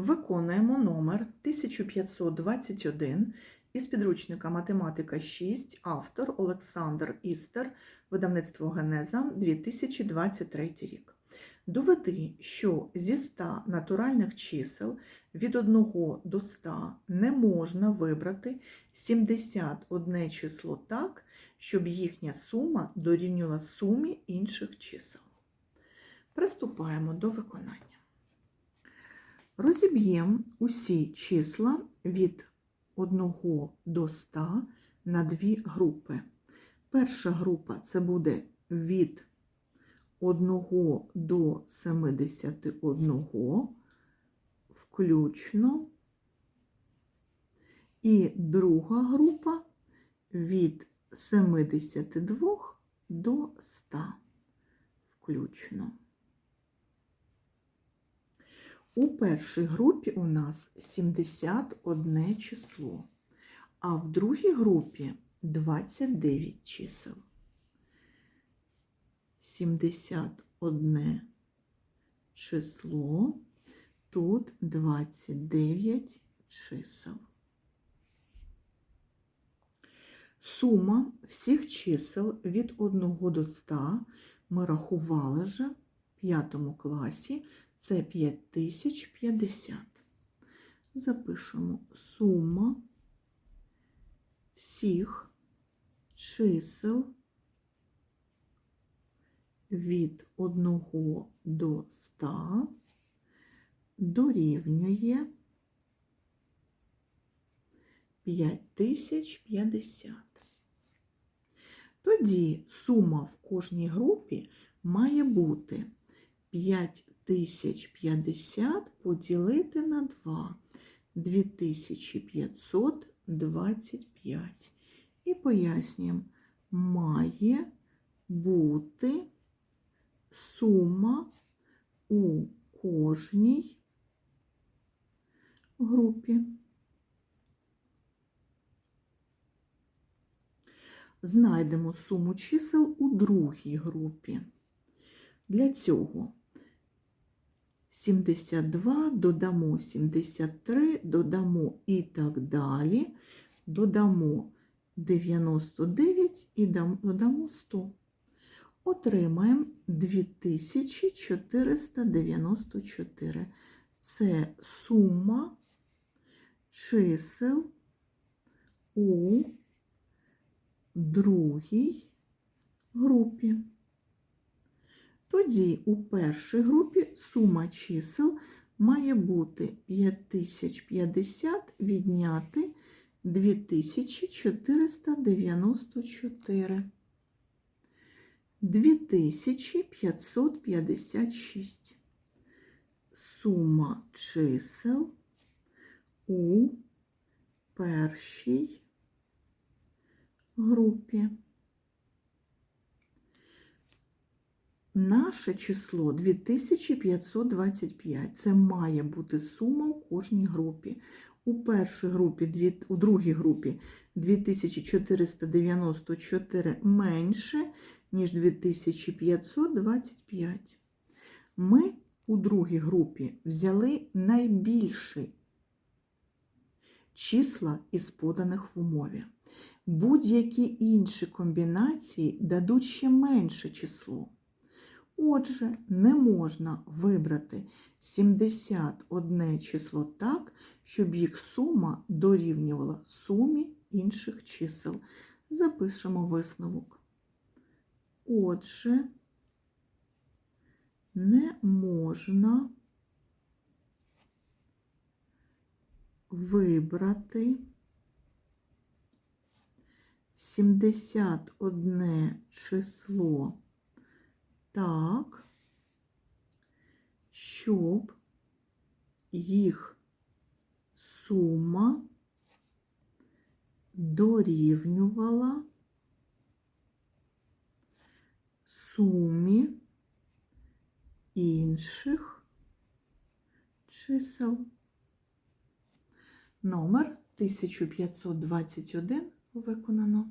Виконуємо номер 1521 із підручника Математика 6, автор Олександр Істер, видавництво Генеза 2023 рік. Доведи, що зі 100 натуральних чисел від 1 до 100 не можна вибрати 71 число так, щоб їхня сума дорівнювала сумі інших чисел. Приступаємо до виконання. Розіб'ємо усі числа від 1 до 100 на дві групи. Перша група це буде від 1 до 71 включно. І друга група від 72 до 100 включно. У першій групі у нас 71 число, а в другій групі 29 чисел. 71 число, тут 29 чисел. Сума всіх чисел від 1 до 100 ми рахували вже в 5 класі це 5050. Запишемо сума всіх чисел від 1 до 100 дорівнює 5050. Тоді сума в кожній групі має бути 5050 поділити на 2 2525. І пояснюємо, має бути сума у кожній групі. Знайдемо суму чисел у другій групі. Для цього 72 додамо 73, додамо і так далі, додамо 99 і додамо 100. Отримаємо 2494. Це сума чисел у другій групі. Тоді у першій групі сума чисел має бути 5050 відняти 2494. 2556. Сума чисел у першій групі. Наше число 2525. Це має бути сума у кожній групі. У першій групі, у другій групі 2494 менше, ніж 2525. Ми у другій групі взяли найбільші числа із поданих в умові. Будь-які інші комбінації дадуть ще менше число. Отже, не можна вибрати 71 число так, щоб їх сума дорівнювала сумі інших чисел. Запишемо висновок. Отже, не можна вибрати 71 число так, щоб їх сума дорівнювала сумі інших чисел. Номер 1521 виконано.